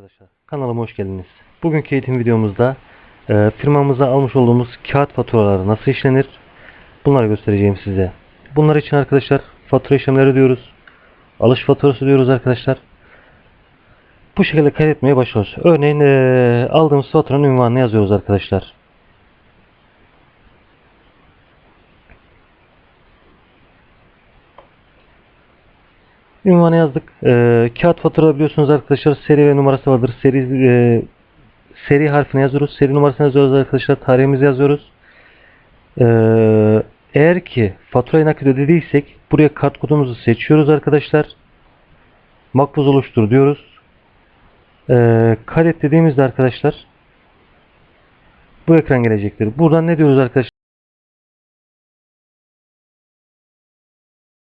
Arkadaşlar kanalıma hoş geldiniz. Bugünkü eğitim videomuzda e, firmamıza almış olduğumuz kağıt faturaları nasıl işlenir? Bunları göstereceğim size. Bunlar için arkadaşlar fatura işlemleri diyoruz. Alış faturası diyoruz arkadaşlar. Bu şekilde kaydetmeye başlıyoruz. Örneğin e, aldığımız faturanın ünvanını yazıyoruz arkadaşlar. Ünvanı yazdık. Ee, kağıt fatura biliyorsunuz arkadaşlar seri ve numarası vardır. Seri e, seri harfini yazıyoruz. Seri numarasını yazıyoruz arkadaşlar. Tarihimizi yazıyoruz. Ee, eğer ki faturayı nakit ödediysek buraya kart kodumuzu seçiyoruz arkadaşlar. Makbuz oluştur diyoruz. Ee, kaydet dediğimizde arkadaşlar bu ekran gelecektir. Buradan ne diyoruz arkadaşlar?